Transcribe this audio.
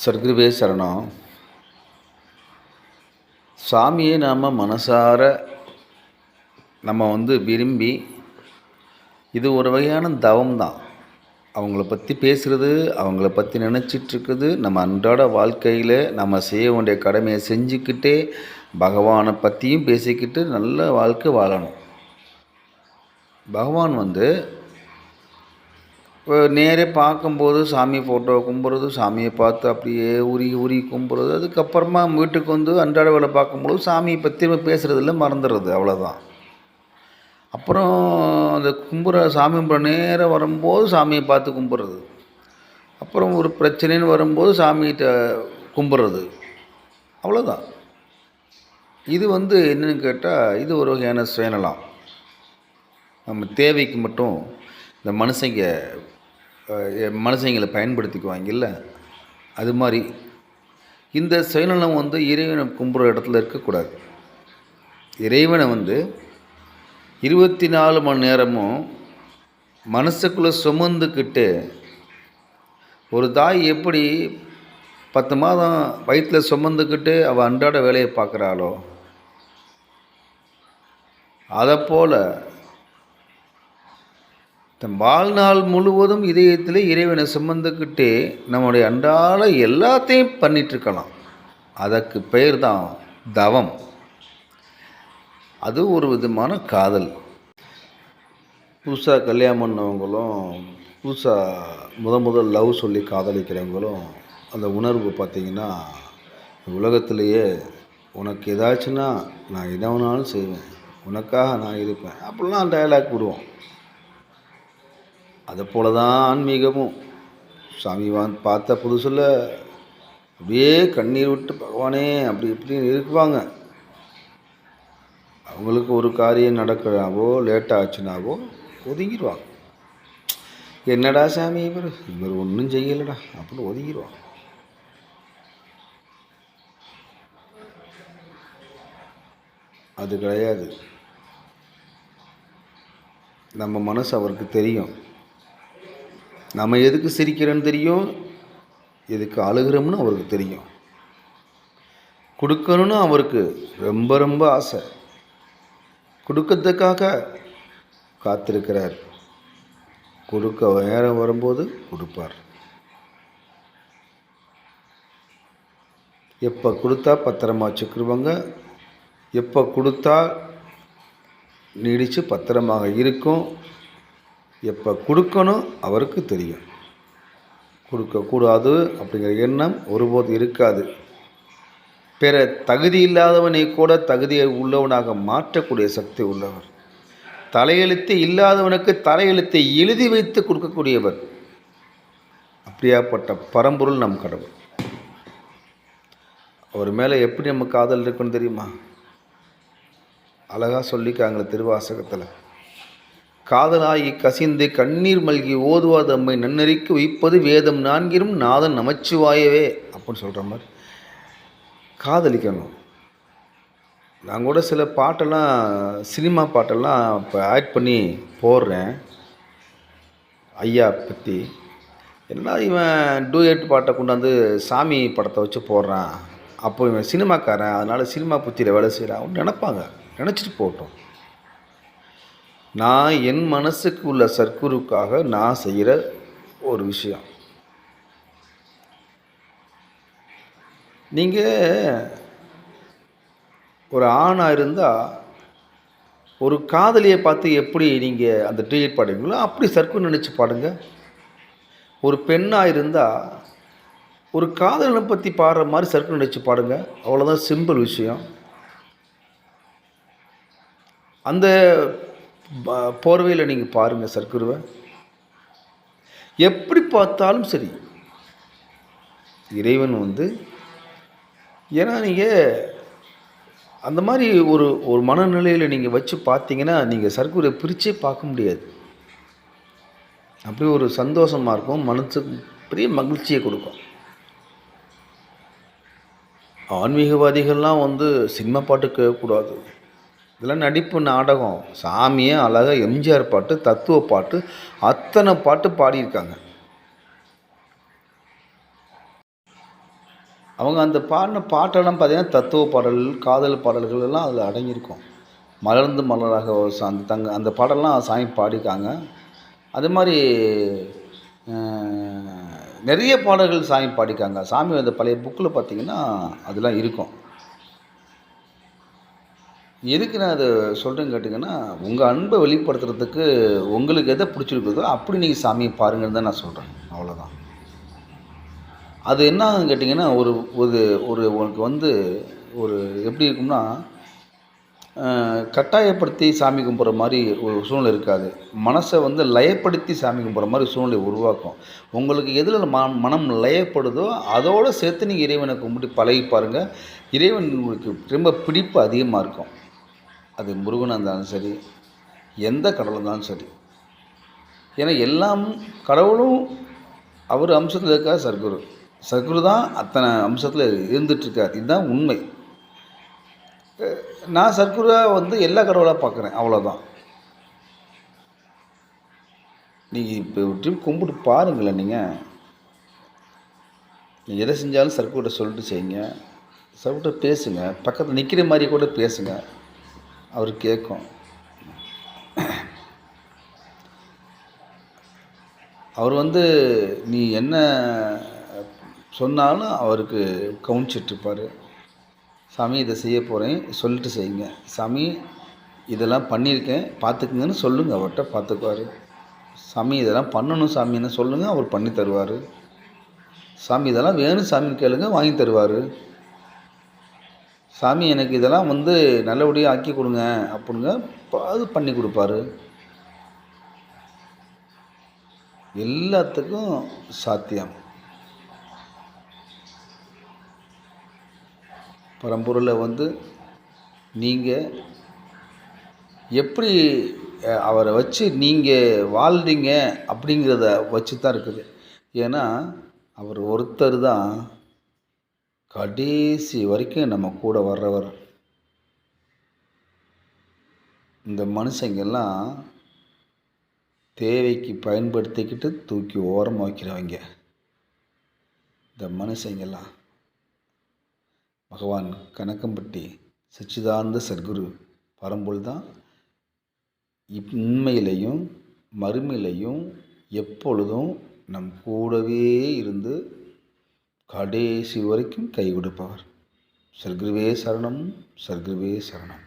சர்க்குருவே சரணம். சாமியை நாம் மனசார நம்ம வந்து விரும்பி இது ஒரு வகையான தவம் தான். அவங்கள பற்றி பேசுகிறது அவங்கள பற்றி நினச்சிட்ருக்குது நம்ம அன்றாட வாழ்க்கையில் நம்ம செய்ய வேண்டிய கடமையை செஞ்சுக்கிட்டே பகவானை பற்றியும் பேசிக்கிட்டு நல்ல வாழ்க்கை வாழணும். பகவான் வந்து இப்போ நேரே பார்க்கும்போது சாமி ஃபோட்டோவை கும்பிட்றது சாமியை பார்த்து அப்படியே உருகி உருகி கும்பிட்றது அதுக்கப்புறமா வீட்டுக்கு வந்து அன்றாட வேலை பார்க்கும்போது சாமியை பற்றி பேசுகிறதில்ல மறந்துடுறது. அவ்வளோதான் அப்புறம் அந்த கும்புற சாமி கும்பிட நேரம் வரும்போது சாமியை பார்த்து கும்பிட்றது அப்புறம் ஒரு பிரச்சனைன்னு வரும்போது சாமிகிட்ட கும்பிட்றது அவ்வளோதான் இது வந்து என்னென்னு கேட்டால் இது ஒரு வகையான சுயநலம். நம்ம தேவைக்கு மட்டும் இந்த மனுஷங்க மனுஷங்களை பயன்படுத்திக்குவாங்கல்ல? அது மாதிரி இந்த சுயநலம் வந்து இறைவனை கும்பிட்ற இடத்துல இருக்கக்கூடாது. இறைவனை வந்து இருபத்தி நாலு மணி நேரமும் மனசுக்குள்ளே சுமந்துக்கிட்டு ஒரு தாய் எப்படி பத்து மாதம் வயிற்றில் சுமந்துக்கிட்டு அவள் அன்றாட வேலையை பார்க்குறாளோ அதைப்போல் தன் வாழ்நாள் முழுவதும் இதயத்தில் இறைவனை சுமந்துக்கிட்டே நம்முடைய அன்றாட எல்லாத்தையும் பண்ணிகிட்ருக்கலாம் அதற்கு பெயர் தான் தவம். அது ஒரு விதமான காதல். புதுசாக கல்யாணம் பண்ணவங்களும் புதுசாக முத முதல் லவ் சொல்லி காதலிக்கிறவங்களும் அந்த உணர்வு பார்த்திங்கன்னா உலகத்திலேயே உனக்கு ஏதாச்சுன்னா நான் எதை வேணாலும் செய்வேன். உனக்காக நான் இருப்பேன். அப்படிலாம் டயலாக் விடுவோம். அதை போல தான் ஆன்மீகமும். சாமி வந்து பார்த்த புதுசில் அப்படியே கண்ணீர் விட்டு பகவானே அப்படி இப்படின்னு இருக்குவாங்க. அவங்களுக்கு ஒரு காரியம் நடக்கிறாவோ லேட் ஆச்சுனாவோ ஒதுங்கிடுவாங்க என்னடா சாமி இவர்? இவர் ஒன்றும் செய்யலடா அப்படின்னு ஒதுங்கிடுவாங்க அது கிடையாது. நம்ம மனசு அவருக்கு தெரியும். நம்ம எதுக்கு சிரிக்கிறோன்னு தெரியும்? எதுக்கு அழுகிறோம்னு அவருக்கு தெரியும். கொடுக்கணும்னு அவருக்கு ரொம்ப ரொம்ப ஆசை. கொடுக்கறதுக்காக காத்திருக்கிறார். கொடுக்க நேரம் வரும்போது கொடுப்பார். எப்போ கொடுத்தா பத்திரமா வச்சுக்கிருவாங்க? எப்போ கொடுத்தா நீடித்து பத்திரமாக இருக்கும்? எப்போ கொடுக்கணும் அவருக்கு தெரியும். கொடுக்கக்கூடாது அப்படிங்கிற எண்ணம் ஒருபோது இருக்காது. பிற தகுதி இல்லாதவனை கூட தகுதியை உள்ளவனாக மாற்றக்கூடிய சக்தி உள்ளவர். தலையெழுத்து இல்லாதவனுக்கு தலையெழுத்தை எழுதி வைத்து கொடுக்கக்கூடியவர். அப்படியாப்பட்ட பரம்பொருள் நம் கடவுள். அவர் மேலே எப்படி நம்ம காதல் இருக்குன்னு தெரியுமா? அழகாக சொல்லிக்காங்களே திருவாசகத்தில். காதலாகி கசிந்து கண்ணீர் மல்கி ஓதுவா அம்மை நன்னறிக்கு வைப்பது வேதம் நான்கிரும் நாதன் நமச்சிவாயவே அப்படின்னு சொல்கிற மாதிரி காதலிக்கணும். நான் கூட சில பாட்டெல்லாம் சினிமா பாட்டெல்லாம் இப்போ ஆட் பண்ணி போடுறேன். ஐயா பற்றி என்ன இவன் டூயட் பாட்டை கொண்டாந்து சாமி படத்தை வச்சு போடுறான். அப்போ இவன் சினிமாக்காரன் அதனால் சினிமா புத்தியில் வேலை செய்கிறான் நினைப்பாங்க. நினச்சிட்டு போட்டோம் நான் என் மனசுக்கு உள்ள சர்க்குருக்காக நான் செய்கிற ஒரு விஷயம். நீங்கள் ஒரு ஆணாக இருந்தால் ஒரு காதலியை பார்த்து எப்படி நீங்கள் அந்த ட்ரீட் பாடுவீங்களோ அப்படி சர்க்கு நினச்சி பாடுங்க. ஒரு பெண்ணாக இருந்தால் ஒரு காதலனை பற்றி பாடுற மாதிரி சர்க்கு நினச்சி பாடுங்க. அவ்வளோதான் சிம்பிள் விஷயம். அந்த போர்வையில் நீங்கள் பாருங்கள் சர்க்குருவை. எப்படி பார்த்தாலும் சரி இறைவன் வந்து ஏன்னா நீங்கள் அந்த மாதிரி ஒரு ஒரு மனநிலையில் நீங்கள் வச்சு பார்த்தீங்கன்னா நீங்கள் சர்க்குரை பிரித்தே பார்க்க முடியாது. அப்படி ஒரு சந்தோஷமாக இருக்கும் மனசுக்கு பெரிய மகிழ்ச்சியை கொடுக்கும். ஆன்மீகவாதிகள்லாம் வந்து சினிமா பாட்டு கேட்கக்கூடாது. இதெல்லாம் நடிப்பு நாடகம். சாமியே அழகாக எம்ஜிஆர் பாட்டு தத்துவ பாட்டு அத்தனை பாட்டு பாடியிருக்காங்க. அவங்க அந்த பாடின பாட்டெல்லாம் பார்த்தீங்கன்னா தத்துவ பாடல்கள் காதல் பாடல்கள் எல்லாம் அதில் அடங்கியிருக்கும். மலர்ந்து மலராக அந்த தங்க அந்த பாடல்லாம் சாமி பாடியிருக்காங்க. அது மாதிரி நிறைய பாடல்கள் சாமி பாடிக்காங்க சாமி அந்த பழைய புக்கில் பார்த்தீங்கன்னா அதெல்லாம் இருக்கும். எதுக்கு நான் அதை சொல்கிறேன்னு கேட்டிங்கன்னா உங்கள் அன்பை வெளிப்படுத்துறதுக்கு உங்களுக்கு எதை பிடிச்சிருக்குதோ அப்படி நீங்கள் சாமியை பாருங்கன்னு தான் நான் சொல்கிறேன் அவ்வளோதான் அது என்னன்னு கேட்டிங்கன்னா ஒரு ஒரு ஒரு உனக்கு வந்து ஒரு எப்படி இருக்கும்னா கட்டாயப்படுத்தி சாமி கும்பிட்ற மாதிரி ஒரு சூழ்நிலை இருக்காது. மனசை வந்து லயப்படுத்தி சாமி கும்பிட்ற மாதிரி சூழ்நிலை உருவாக்கும். உங்களுக்கு எதில் ம மனம் லயப்படுதோ அதோடு சேர்த்து நீங்கள் இறைவனை கும்பிட்டு பழகி பாருங்கள் இறைவன் உங்களுக்கு ரொம்ப பிடிப்பு அதிகமாக இருக்கும். அது முருகனாக இருந்தாலும் சரி எந்த கடவுளாக இருந்தாலும் சரி. ஏன்னா எல்லாம் கடவுளும் அவர் அம்சத்தில் இருக்கார் சர்க்குரு சர்க்குரு தான் அத்தனை அம்சத்தில் இருந்துகிட்ருக்கார் இதுதான் உண்மை. நான் சர்க்குருவாக வந்து எல்லா கடவுளாக பார்க்குறேன் அவ்வளோதான் நீங்கள் இப்போ ட்ரிப் கும்பிட்டு பாருங்களேன் நீங்கள் நீங்கள் எதை செஞ்சாலும் சர்க்குருட்ட சொல்லிட்டு செய்யுங்க. சர்க்குருட்ட பேசுங்க. பக்கத்தில் நிற்கிற மாதிரி கூட பேசுங்க. அவர் கேட்கும். அவர் வந்து நீ என்ன சொன்னாலும் அவருக்கு கவனிச்சிட்ருப்பார். சாமி இதை செய்ய போகிறேன் சொல்லிட்டு செய்யுங்க. சாமி இதெல்லாம் பண்ணியிருக்கேன். பார்த்துக்குங்கன்னு சொல்லுங்கள் அவர்கிட்ட பார்த்துக்குவார். சாமி இதெல்லாம் பண்ணணும் சாமின்னு சொல்லுங்கள் அவர் பண்ணி தருவார். சாமி இதெல்லாம் வேணும் சாமின்னு கேளுங்க. வாங்கி தருவார். சாமி எனக்கு இதெல்லாம் வந்து நல்லபடியாக ஆக்கி கொடுங்க அப்படிங்க அது பண்ணி கொடுப்பாரு. எல்லாத்துக்கும் சாத்தியம். பரம்பொருளை வந்து நீங்கள் எப்படி அவரை வச்சு நீங்கள் வாழ்றீங்க அப்படிங்கிறத வச்சு தான் இருக்குது. ஏன்னா அவர் ஒருத்தர் தான் கடைசி வரைக்கும் நம்ம கூட வர்றவர். இந்த மனுஷங்கெல்லாம் தேவைக்கு பயன்படுத்திக்கிட்டு தூக்கி ஓரமாக வைக்கிறவங்க. இந்த மனுஷங்கெல்லாம். பகவான் கணக்கம்பட்டி சச்சிதானந்த சத்குரு பரம்பொருள் தான். உண்மையிலையும் மறுமையிலையும் எப்பொழுதும் நம் கூடவே இருந்து கடைசி வரைக்கும் கை கொடுப்பவர் சர்க்குருவே சரணம் சர்க்குருவே சரணம்.